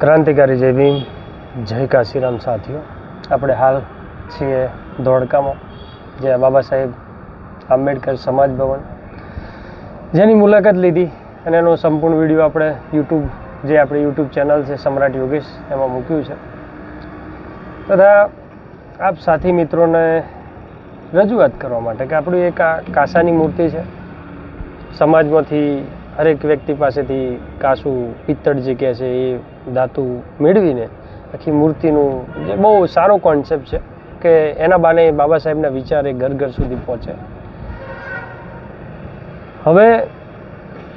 ક્રાંતિકારી જય ભીમ, જય કાશીરામ સાથીઓ. આપણે હાલ છીએ ધોળકામાં જે બાબા સાહેબ આંબેડકર સમાજ ભવન. જેની મુલાકાત લીધી અને એનો સંપૂર્ણ વીડિયો આપણે યુટ્યુબ જે આપણી યુટ્યુબ ચેનલ છે સમ્રાટ યોગેશ, એમાં મૂક્યું છે. તથા આપ સાથી મિત્રોને રજૂઆત કરવા માટે કે આપણી એક કાસાની મૂર્તિ છે. સમાજમાંથી હરેક વ્યક્તિ પાસેથી કાસું, પિત્તળ જે કહે છે એ ધાતુ મેળવીને આખી મૂર્તિનું જે બહુ સારો કોન્સેપ્ટ છે કે એના બાને બાબા સાહેબના વિચાર એ ઘર ઘર સુધી પહોંચે. હવે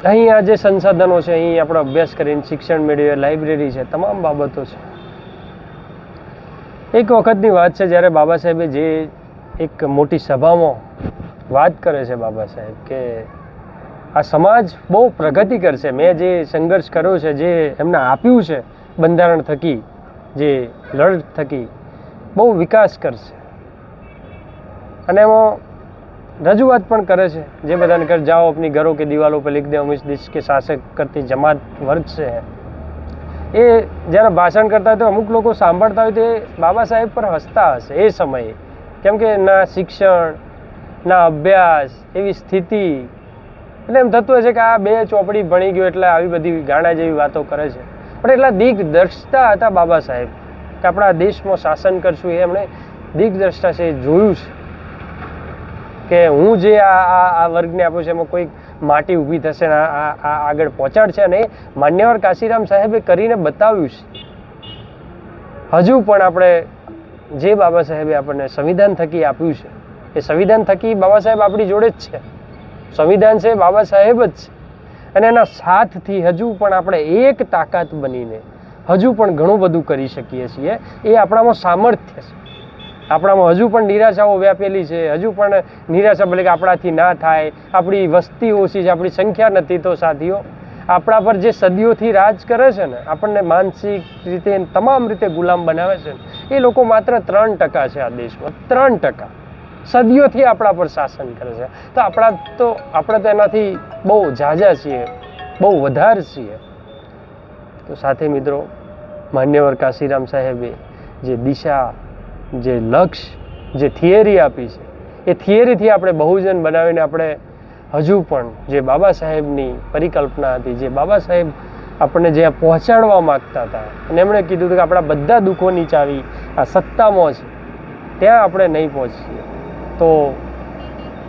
અહીં આ જે સંસાધનો છે, અહીં આપણો અભ્યાસ કરીને શિક્ષણ મેળવીએ લાઇબ્રેરી છે, તમામ બાબતો છે. એક વખતની વાત છે, જ્યારે બાબા સાહેબે જે એક મોટી સભામાં વાત કરે છે બાબા સાહેબ કે આ સમાજ બહુ પ્રગતિ કરશે. મેં જે સંઘર્ષ કર્યો છે, જે એમને આપ્યું છે, બંધારણ થકી, જે લડત થકી, બહુ વિકાસ કરશે. અને એમાં રજૂઆત પણ કરે છે, જે બધાને ઘર જાઓ આપની ઘરો કે દિવાલો પર લીખ દે અમિત દેશ કે શાસક કરતી જમાત વર્ગ છે. એ જ્યારે ભાષણ કરતા હોય તો અમુક લોકો સાંભળતા હોય તે બાબા સાહેબ પર હસતા હશે એ સમયે. કેમ કે ના શિક્ષણ, ના અભ્યાસ, એવી સ્થિતિ એટલે એમ થતું હશે કે આ બે ચોપડી ભણી ગયો એટલે આવી બધી ગાણા જેવી વાતો કરે છે. પણ એટલા દિગ્દર્શતા હતા બાબા સાહેબ કે આપણા દેશમાં શાસન કરશું એ એમણે દિગ્દર્શતા છે એ જોયું છે. કે હું જે આ આ વર્ગને આપું છું એમાં કોઈક માટી ઊભી થશે ને આ, આ- આગળ પહોંચાડશે અને માન્યવર કાશીરામ સાહેબે કરીને બતાવ્યું છે. હજુ પણ આપણે જે બાબા સાહેબે આપણને સંવિધાન થકી આપ્યું છે. એ સંવિધાન થકી બાબા સાહેબ આપણી જોડે જ છે. સંવિધાન છે બાબા સાહેબ જ છે. અને એના સાથથી હજુ પણ આપણે એક તાકાત બનીને હજુ પણ ઘણું બધું કરી શકીએ છીએ. એ આપણામાં સામર્થ્ય છે. આપણામાં હજુ પણ નિરાશાઓ વ્યાપેલી છે. હજુ પણ નિરાશા ભલે કે આપણાથી ના થાય. આપણી વસ્તી ઓછી છે. આપણી સંખ્યા નથી તો સાથીઓ આપણા પર જે સદીઓથી રાજ કરે છે ને, આપણને માનસિક રીતે તમામ રીતે ગુલામ બનાવે છે એ લોકો માત્ર ત્રણ ટકા છે આ દેશમાં. ત્રણ ટકા. સદીઓથી આપણા પર શાસન કરે છે. તો આપણા તો, આપણે તો એનાથી બહુ ઝાઝા છીએ, બહુ વધારે છીએ. તો સાથે મિત્રો, માન્યવર કાશીરામ સાહેબે જે દિશા, જે લક્ષ્ય જે થિયરી આપી છે, એ થિયરીથી આપણે બહુજન બનાવીને આપણે હજુ પણ જે બાબા સાહેબની પરિકલ્પના હતી, જે બાબા સાહેબ આપણને જ્યાં પહોંચાડવા માગતા હતા, અને એમણે કીધું હતું કે આપણા બધા દુઃખોની ચાવી આ સત્તામાં છે, ત્યાં આપણે નહીં પહોંચીએ. તો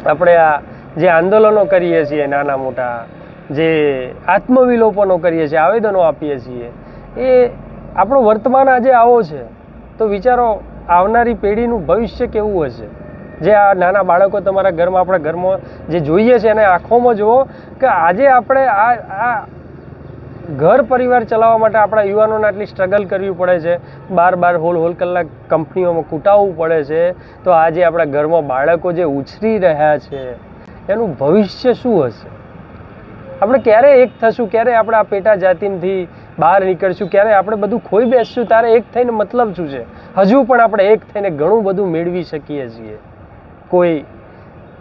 આપણે આ જે આંદોલનો કરીએ છીએ નાના મોટા, જે આત્મવિલોપનો કરીએ છીએ, આવેદનો આપીએ છીએ, એ આપણો વર્તમાન આજે આવો છે. તો વિચારો, આવનારી પેઢીનું ભવિષ્ય કેવું હશે? જે આ નાના બાળકો તમારા ઘરમાં, આપણા ઘરમાં જે જોઈએ છે, એને આંખોમાં જુઓ કે આજે આપણે આ આ ઘર પરિવાર ચલાવવા માટે આપણા યુવાનોને આટલી સ્ટ્રગલ કરવી પડે છે. બાર બાર હોલ હોલ કલાક કંપનીઓમાં કૂટાવવું પડે છે. તો આજે આપણા ઘરમાં બાળકો જે ઉછરી રહ્યા છે, એનું ભવિષ્ય શું હશે? આપણે ક્યારે એક થશું? ક્યારે આપણે આ પેટા જાતિમાંથી બહાર નીકળશું? ક્યારે આપણે બધું ખોઈ બેસશું? તારે એક થઈને મતલબ શું છે? હજુ પણ આપણે એક થઈને ઘણું બધું મેળવી શકીએ છીએ. કોઈ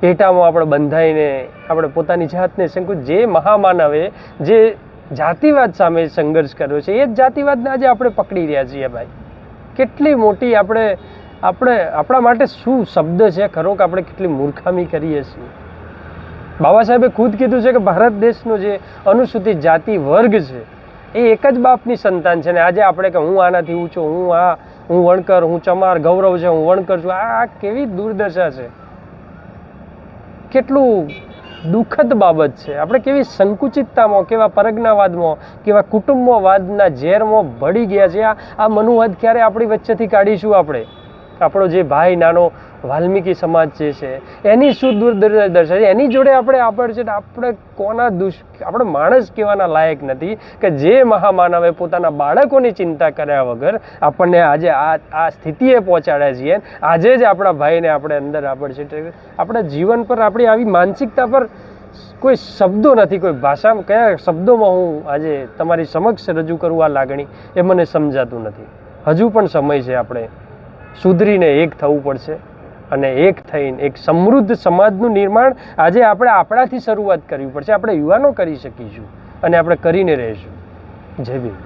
પેટામાં આપણે બંધાઈને, આપણે પોતાની જાતને શંકુ જે મહામાનવે, જે જાતિવાદ સામે સંઘર્ષ કર્યો છે. એ જ જાતિવાદને આજે આપણે પકડી રહ્યા છીએ ભાઈ. કેટલી મોટી આપણે આપણે, આપણા માટે શું શબ્દ છે? ખરો કે આપણે કેટલી મૂર્ખામી કરીએ છીએ? બાબા સાહેબે ખુદ કીધું છે કે ભારત દેશનો જે અનુસૂચિત જાતિ વર્ગ છે, એ એક જ બાપની સંતાન છે ને આજે આપણે કે હું આનાથી ઊંચો, હું આ, હું વણકર, હું ચમાર, ગૌરવ છે, હું વણકર છું. આ કેવી દુર્દશા છે? કેટલું દુઃખદ બાબત છે. આપણે કેવી સંકુચિતતામાં, કેવા પરજ્ઞાવાદમાં, કેવા કુટુંબવાદના ઝેરમાં ભળી ગયા છે. આ મનુવાદ ક્યારે આપણી વચ્ચેથી કાઢીશું આપણે? આપણો જે ભાઈ, નાનો વાલ્મીકી સમાજ જે છે, એની શું દૂરદર્શા છે. એની જોડે આપણે આપણે છે આપણે કોના દુષ, આપણે માણસ કહેવાના લાયક નથી કે જે મહામાનવે પોતાના બાળકોની ચિંતા કર્યા વગર આપણને આજે આ આ સ્થિતિએ પહોંચાડ્યા છીએ. આજે જ આપણા ભાઈને આપણે અંદર આપણે છે આપણા જીવન પર આપણી આવી માનસિકતા પર કોઈ શબ્દો નથી, કોઈ ભાષામાં, કયા શબ્દોમાં હું આજે તમારી સમક્ષ રજૂ કરું આ લાગણી એ મને સમજાતું નથી. હજુ પણ સમય છે, આપણે સુધરીને એક થવું પડશે. અને એક થઈને, એક સમૃદ્ધ સમાજનું નિર્માણ આજે આપણે આપણાથી શરૂઆત કરવી પડશે. આપણે યુવાનો કરી શકીશું અને આપણે કરીને રહીશું. જય ભીમ.